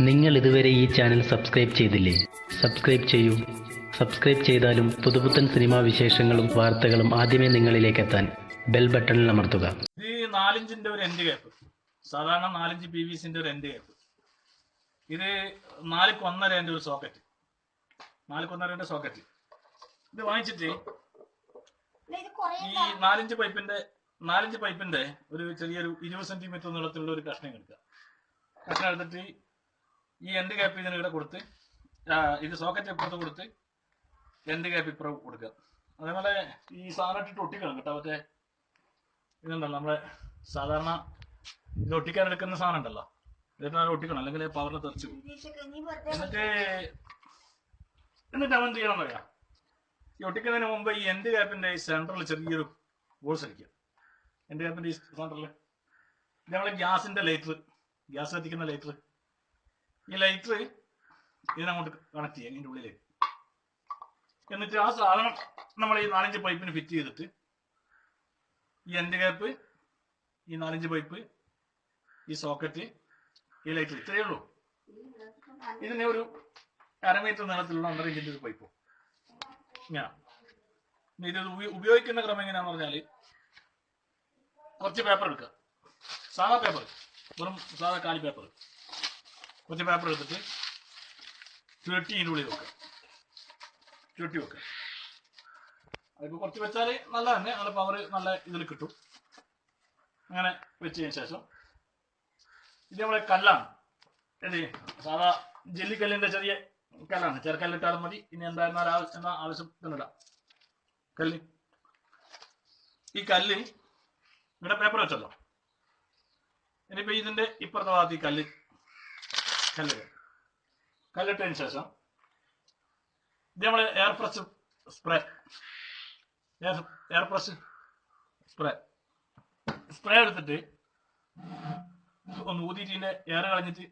നിങ്ങൾ ഇതുവരെ ഈ ചാനൽ സബ്സ്ക്രൈബ് ചെയ്തില്ലേ? സബ്സ്ക്രൈബ് ചെയ്യൂ. സബ്സ്ക്രൈബ് ചെയ്താലും പുതുപുത്തൻ സിനിമാ വിശേഷങ്ങളും വാർത്തകളും ആദ്യമേ നിങ്ങളിലേക്ക് എത്താൻ ബെൽ ബട്ടണിൽ അമർത്തുക. ഇത് നാലിഞ്ചിന്റെ ഒരു എൻഡ് ക്യാപ്പ് സാധാരണ നാലിഞ്ച് പി വി സിന്റെ ഒരു എൻഡ് ക്യാപ്പ് ഇത് നാല് കൊന്നരന്റെ ഒരു സോക്കറ്റ് നാല് കൊന്നരന്റെ സോക്കറ്റ് ഇത് വാങ്ങിച്ചിട്ട് ഈ നാലഞ്ച് പൈപ്പിന്റെ നാലഞ്ച് പൈപ്പിന്റെ ഒരു ചെറിയൊരു ഇരുപത് സെന്റിമീറ്റർ നീളത്തിലുള്ള ഒരു കഷ്ണം എടുക്കുക. കഷ്ണം എടുത്തിട്ട് ഈ എൻഡ് ഗ്യാപ്പ് ഇതിന് ഇവിടെ കൊടുത്ത് ഇത് സോക്കറ്റ് ഇപ്പുറത്ത് കൊടുത്ത് എൻഡ് ഗ്യാപ്പ് ഇപ്പുറം കൊടുക്കുക. അതേപോലെ ഈ സാധനം ഇട്ടിട്ട് ഒട്ടിക്കണം കേട്ടോ. മറ്റേ ഇതുണ്ടല്ലോ നമ്മളെ സാധാരണ ഇത് ഒട്ടിക്കാൻ എടുക്കുന്ന സാധനം ഉണ്ടല്ലോ. ഇതിട്ട് ഒട്ടിക്കണം അല്ലെങ്കിൽ പവറിൽ തെറിച്ചു എന്നിട്ട് എന്നിട്ട് അവൻ ചെയ്യണം പറയാം ഈ ഒട്ടിക്കുന്നതിന് മുമ്പ് ഈ എൻഡ് ഗ്യാപ്പിന്റെ ഈ സെന്ററിൽ ചെറിയൊരു ബോൾസ് അടിക്കുക എൻഡ് ഗ്യാപ്പിന്റെ ഈ സെന്ററിൽ നമ്മളെ ഗ്യാസിന്റെ ലൈറ്റർ ഗ്യാസ് കത്തിക്കുന്ന ലൈറ്റർ ഈ ലൈറ്റർ ഇതിനങ്ങോട്ട് കണക്ട് ചെയ്യാം ഇതിന്റെ ഉള്ളിലേക്ക്. എന്നിട്ട് ആ സാധനം നമ്മൾ ഈ നാലഞ്ച് പൈപ്പിന് ഫിറ്റ് ചെയ്തിട്ട് ഈ എൻഡ് ഗ്യാപ്പ് ഈ നാലഞ്ച് പൈപ്പ് ഈ സോക്കറ്റ് ഈ ലൈറ്റർ ഇത്രയേ ഉള്ളൂ. ഇതിന് ഒരു അരമീറ്റർ നീളത്തിലുള്ള ഒന്നര ഇഞ്ചിന്റെ ഒരു പൈപ്പ് ഇങ്ങനെ. ഇത് ഉപയോഗിക്കുന്ന ക്രമം എങ്ങനെയാന്ന് പറഞ്ഞാൽ കുറച്ച് പേപ്പർ എടുക്കുക. സാധാ പേപ്പർ വെറും സാധാ കാലി പേപ്പർ കുറച്ച് പേപ്പർ എടുത്തിട്ട് ചുരുട്ടി ഇതിന്റെ ഉള്ളിൽ വെക്കുക. ചുരുട്ടി വെക്കുക. അതിപ്പോൾ കുറച്ച് വെച്ചാൽ നല്ല തന്നെ നല്ല പവർ നല്ല ഇതിൽ കിട്ടും. അങ്ങനെ വെച്ചതിന് ശേഷം ഇത് നമ്മളെ കല്ലാണ്. എന്ത് സാധാ ജെല്ലിക്കല്ലിന്റെ ചെറിയ കല്ലാണ്. ചെറുക്കല്ലിട്ടാലും മതി. ഇനി എന്തായിരുന്നാലും ആവശ്യം എന്നാ ആവശ്യത്തിനിടാം. കല്ല്. ഈ കല്ല് ഇവിടെ പേപ്പർ വെച്ചല്ലോ. ഇനിയിപ്പോ ഇതിന്റെ ഇപ്പുറത്തെ ഭാഗത്ത് ഈ കല്ല് കല്ല്. കല്ലിട്ടതിന് ശേഷം ഇത് നമ്മൾ air fresh spray air air press spray spray എടുത്തിട്ട് ഒന്ന് ഊതിയിട്ട് ഇതിന്റെ എയർ കളഞ്ഞിട്ട്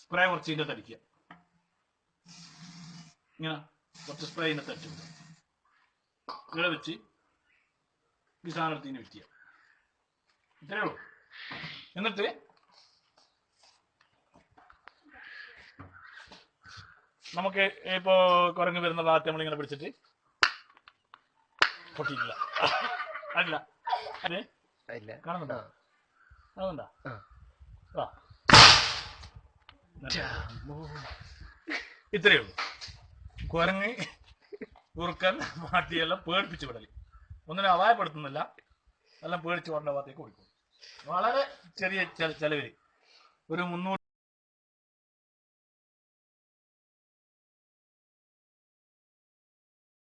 സ്പ്രേ കുറച്ച് ഇതിന്റെ തടിക്കുക ഇങ്ങനെ കുറച്ച് സ്പ്രേ ഇതിന്റെ തട്ടി. ഇവിടെ വെച്ച് ഈ സാധനം എടുത്ത് ഇതിനെ വിറ്റിയ ഇത്രയേ ഉള്ളൂ. എന്നിട്ട് നമുക്ക് ഇപ്പോ കുരങ്ങ് വരുന്ന ഭാഗത്ത് നമ്മളിങ്ങനെ പിടിച്ചിട്ട് പൊട്ടിയിട്ടില്ല അല്ല. അതെ ഇല്ല. കാണുന്നുണ്ടോ? കാണുന്നുണ്ടോ? ആ. ഇത്രയേ ഉള്ളൂ. കുരങ്ങ് കുറുക്കൻ മാട്ടിയെല്ലാം പേടിപ്പിച്ച് വിടൽ. ഒന്നിനെ അപായപ്പെടുത്തുന്നില്ല. എല്ലാം പേടിച്ച് വിടേണ്ട ഭാഗത്തേക്ക് ഓടിക്കും വളരെ ചെറിയ ചെലവിൽ ഒരു മുന്നൂറ്